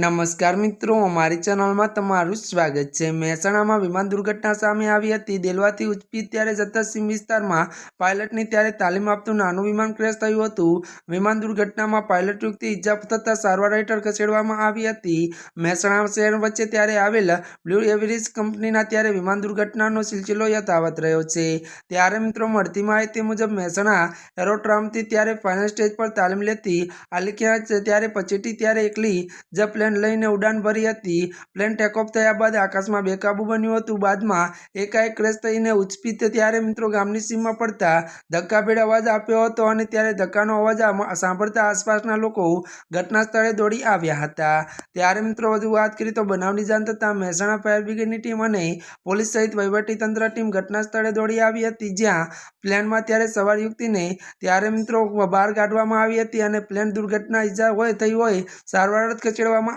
નમસ્કાર મિત્રો, અમારી ચેનલમાં તમારું સ્વાગત છે. મહેસાણામાં વિમાન દુર્ઘટના સામે આવી હતી. દેલવાથી ઉચપી ત્યારે જતા સીમ વિસ્તારમાં પાયલટની ત્યારે તાલીમ આપતું નાનું વિમાન ક્રેશ થયું હતું. વિમાન દુર્ઘટનામાં પાયલટ યુક્તિ ઇજા થતાં સારવાર હેઠળ ખસેડવામાં આવી હતી. મહેસાણા શહેર વચ્ચે ત્યારે આવેલ બ્લુ એવરેજ કંપનીના ત્યારે વિમાન દુર્ઘટનાનો સિલસિલો યથાવત રહ્યો છે. ત્યારે મિત્રો, મળતી માહિતી મુજબ મહેસાણા એરોટ્રામથી ત્યારે ફાઇનલ સ્ટેજ પર તાલીમ લેતી આલિકિયા ત્યારે પછીથી ત્યારે એકલી જ પ્લેન લઈને ઉડાન ભરી હતી. પ્લેન ટેકઓફ થયા બાદ આકાશમાં બેકાબુ બન્યું હતું. બાદમાં એકાએક ક્રેશ થઈને ઉચપી ત્યારે મિત્રો ગામની સીમમાં પડતા ધક્કાભેડ અવાજ આપ્યો હતો અને ત્યારે ધક્કાનો અવાજ સાંભળતા આસપાસના લોકો ઘટના સ્થળે દોડી આવ્યા હતા. ત્યારે મિત્રો વધુ વાત કરીએ તો બનાવની જાણ થતાં મહેસાણા ફાયર બ્રિગેડની ટીમ અને પોલીસ સહિત વહીવટીતંત્ર ટીમ ઘટના સ્થળે દોડી આવી હતી. જ્યાં પ્લેનમાં ત્યારે સવાર યુક્તિને ત્યારે મિત્રો બહાર કાઢવામાં આવી હતી અને પ્લેન દુર્ઘટના ઈજા હોય, થઈ હોય સારવાર અર્થે